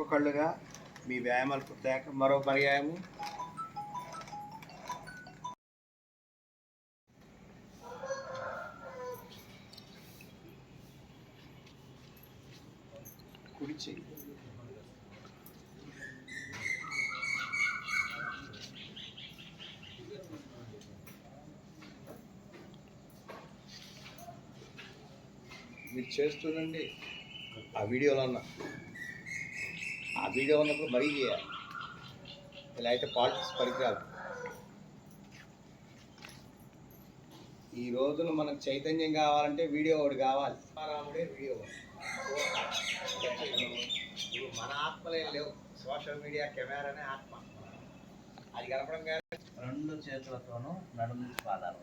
ఒక్కొక్కళ్ళుగా మీ వ్యాయామాలు పూర్తయ్యాక మరో పర్యాయము. కుడి చెయ్యి. మీరు చేస్తుండండి. ఆ వీడియోలో అన్నా ఆ వీడియో ఉన్నప్పుడు మరీ చేయాలి. ఇలా అయితే పాలిటిక్స్ పనికిరాదు. ఈ రోజున మనకు చైతన్యం కావాలంటే వీడియో ఒకటి కావాలి. రాముడే వీడియో ఇప్పుడు మన ఆత్మలే లేవు. సోషల్ మీడియా కెమెరానే ఆత్మ. అది కలపడం కానీ రెండు చేతులతోనూ నడుము నుంచి పాదాలు.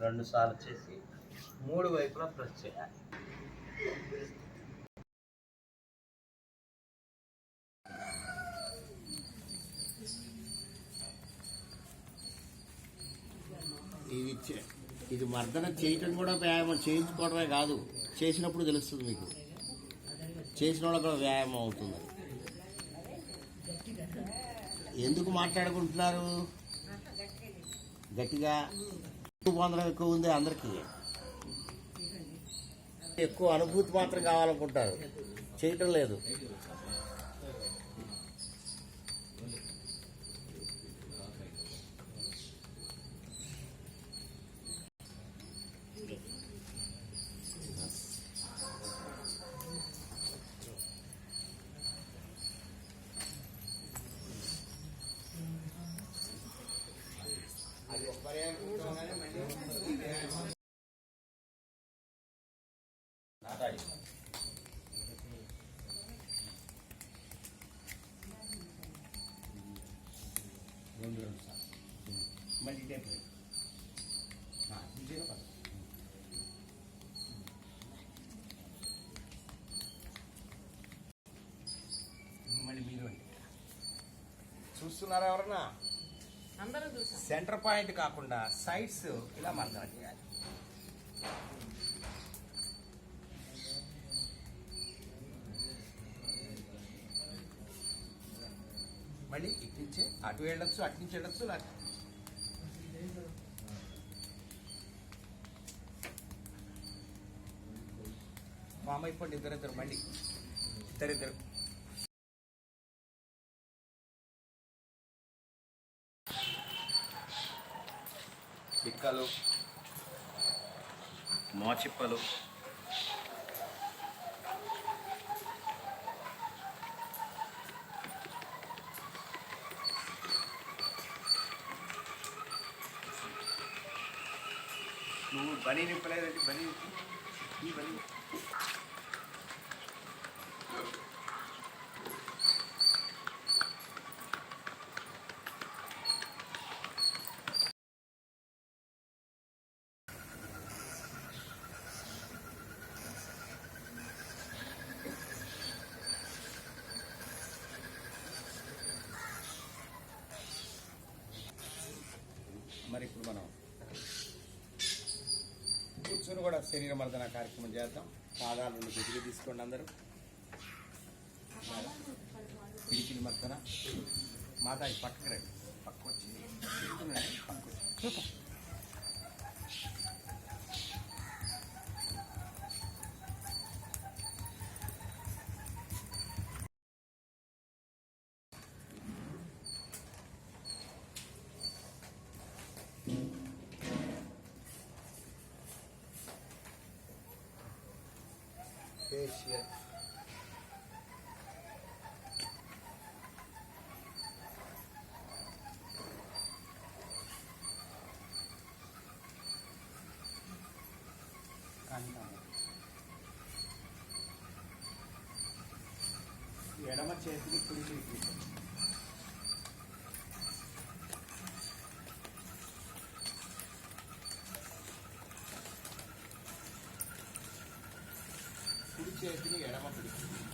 రెండు సార్లు చేసి మూడు వైపులా ప్రెస్ చేయాలి. ఇది చే- ఇది మర్దన చేయటం కూడా వ్యాయామం చేయించుకోవడమే కాదు. చేసినప్పుడు తెలుస్తుంది మీకు. చేసిన వాళ్ళకి కూడా వ్యాయామం అవుతుంది. ఎందుకు మాట్లాడుకుంటున్నారు? గట్టిగా. పొందడం ఎక్కువ ఉంది అందరికీ. ఎక్కువ అనుభూతి మాత్రం కావాలనుకుంటారు. చేయటం లేదు. మళ్ళీ పని. మళ్ళీ మీరు. చూస్తున్నారా ఎవరన్నా సెంటర్ పాయింట్ కాకుండా సైడ్స్ ఇలా మర్దన చేయాలి. మళ్ళీ ఇటు నుంచి అటు వెళ్ళొచ్చు అటు నుంచి వెళ్ళొచ్చు ఇలా. ఫామ్ అయిపోండి ఇద్దరిద్దరు మళ్ళీ. ఇద్దరిద్దరు. పిక్కలు. మోచిప్పలు. నువ్వు బనీ నింపలేదండి బనీ ఈ బనీ మరి ఇప్పుడు మనం కూర్చొని కూడా శరీర మర్దన కార్యక్రమం చేద్దాం. పాదాలు నుండి గట్టిగా తీసుకోండి అందరూ. పిడికిలి మర్దన. మాతాయి ఈ పక్కకి రండి. పక్క వచ్చి పక్క వచ్చి. Facial. ఎడమ చేతికి కుడి చేతిని ఎడమ పిడికి